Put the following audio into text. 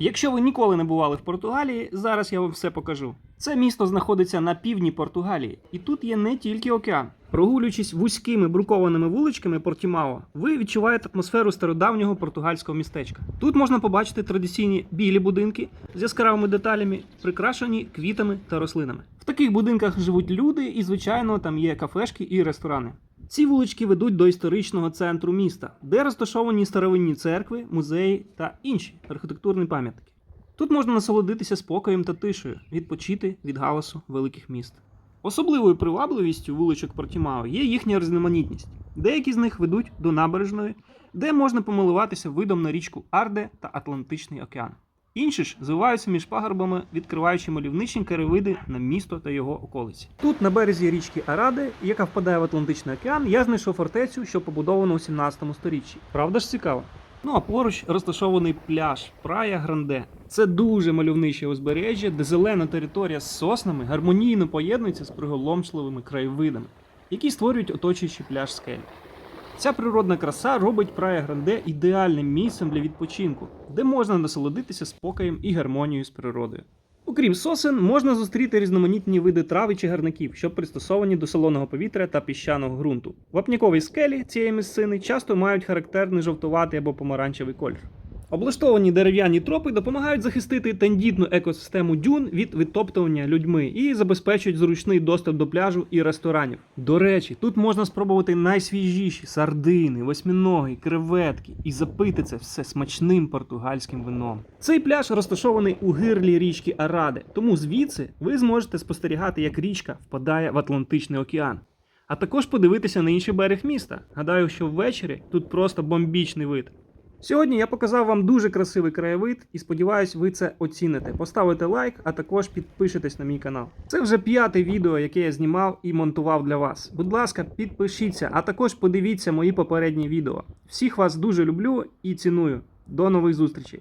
Якщо ви ніколи не бували в Португалії, зараз я вам все покажу. Це місто знаходиться на півдні Португалії, і тут є не тільки океан. Прогулюючись вузькими брукованими вуличками Портімао, ви відчуваєте атмосферу стародавнього португальського містечка. Тут можна побачити традиційні білі будинки з яскравими деталями, прикрашені квітами та рослинами. В таких будинках живуть люди, і, звичайно, там є кафешки і ресторани. Ці вулички ведуть до історичного центру міста, де розташовані старовинні церкви, музеї та інші архітектурні пам'ятки. Тут можна насолодитися спокоєм та тишею, відпочити від галасу великих міст. Особливою привабливістю вуличок Портімао є їхня різноманітність. Деякі з них ведуть до набережної, де можна помилуватися видом на річку Арде та Атлантичний океан. Інші ж звиваються між пагорбами, відкриваючи мальовничі краєвиди на місто та його околиці. Тут, на березі річки Араде, яка впадає в Атлантичний океан, я знайшов фортецю, що побудована у 17 сторіччі. Правда ж цікаво? Ну а поруч розташований пляж Прая Гранде. Це дуже мальовниче узбережжя, де зелена територія з соснами гармонійно поєднується з приголомшливими краєвидами, які створюють оточуючий пляж скель. Ця природна краса робить Прая Гранде ідеальним місцем для відпочинку, де можна насолодитися спокоєм і гармонією з природою. Окрім сосен, можна зустріти різноманітні види трави чи гарників, що пристосовані до солоного повітря та піщаного ґрунту. Вапнікові скелі цієї місцини часто мають характерний жовтуватий або помаранчевий колір. Облаштовані дерев'яні тропи допомагають захистити тендітну екосистему дюн від витоптування людьми і забезпечують зручний доступ до пляжу і ресторанів. До речі, тут можна спробувати найсвіжіші сардини, восьміноги, креветки і запити це все смачним португальським вином. Цей пляж розташований у гирлі річки Араде, тому звідси ви зможете спостерігати, як річка впадає в Атлантичний океан. А також подивитися на інший берег міста. Гадаю, що ввечері тут просто бомбічний вид. Сьогодні я показав вам дуже красивий краєвид і сподіваюсь, ви це оціните. Поставите лайк, а також підпишитесь на мій канал. Це вже п'яте відео, яке я знімав і монтував для вас. Будь ласка, підпишіться, а також подивіться мої попередні відео. Всіх вас дуже люблю і ціную. До нових зустрічей!